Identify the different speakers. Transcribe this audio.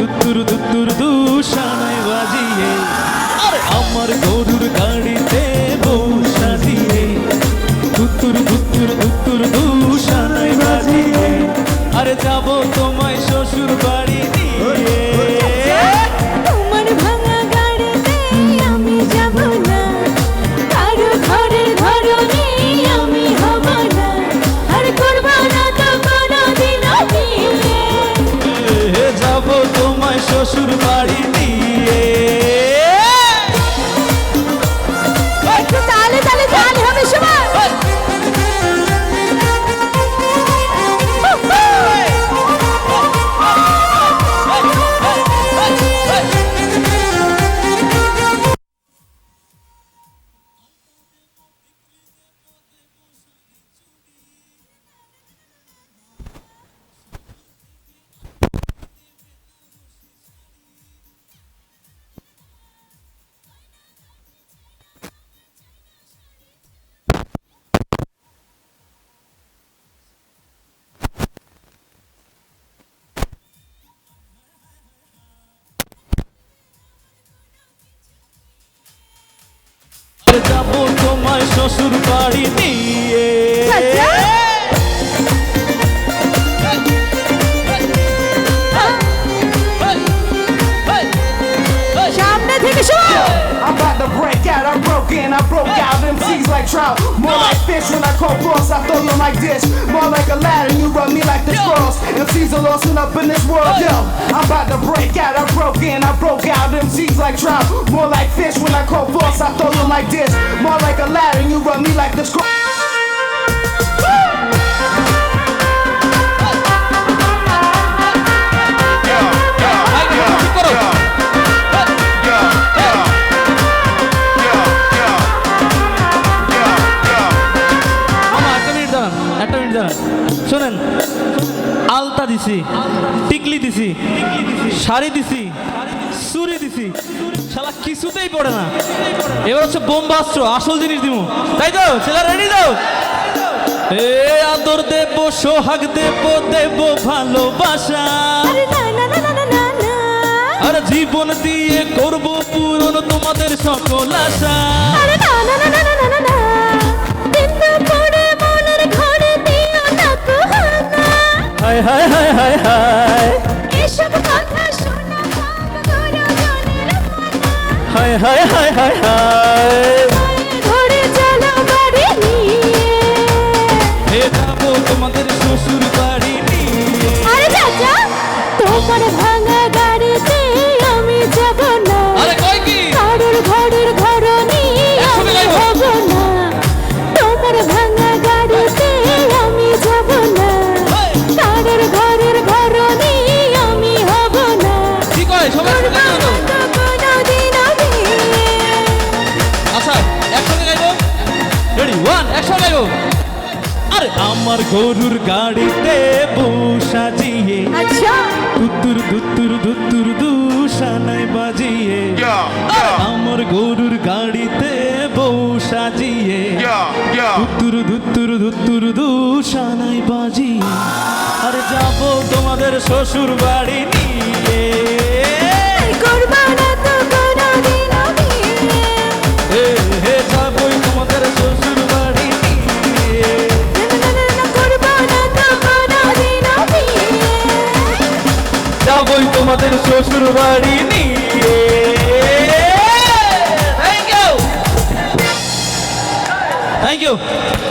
Speaker 1: ಸುತ್ತೂರು যাব তোমায় শ্বশুর বাড়ি নিয়ে
Speaker 2: I'm about to break out, I broke in, I broke out. MCs like trout. More like fish when I call boss, I throw you like dish More like a ladder, you run me like the cross MCs are lost and up in this world, yo. I'm about to break out, I broke in, I broke out. MCs like trout. More like fish when I call boss, I throw you like dish More like a ladder, you run me like the cross
Speaker 1: একটা minute দাঁড়ান। শোনেন আলতা দিছি টিকলি দিছি শাড়ি দিছি চুরি দিছি। শালা কিছুতেই পড়ে না। এবার হচ্ছে বোম্বাস্ত্র আসল জিনিস দিব তাই তো? ছেলে রেডি তো? এ আদর দেব সোহাগ দেব দেব ভালোবাসা।
Speaker 3: আর
Speaker 1: জীবন দিয়ে করব পূরণ তোমাদের সকল আশা। হায় হায় হায় হায় হায়
Speaker 3: এসব কথা শোনা
Speaker 1: হায় হায় হায় হায় হায়
Speaker 3: ঘরে চলো বাড়ি নিয়ে।
Speaker 1: হে যাব তোমাদের শ্বশুর বাড়ি নিয়ে।
Speaker 3: আরে চাচা তোমার ভাঙা
Speaker 1: ওয়ান একসঙ্গে গাইবো আরে আমার গরুর গাড়িতে বউ সাজিয়ে
Speaker 3: আচ্ছা।
Speaker 1: দুত্তুর দুত্তুর দুত্তুর দুশানায় বাজিয়ে। আরে আমার গরুর গাড়িতে বউ সাজিয়ে দুত্তুর দুত্তুর দুত্তুর দুশানায় বাজিয়ে। আরে যাব তোমাদের শ্বশুর বাড়ি নিয়ে। ஒருவடி நீங்க Thank you.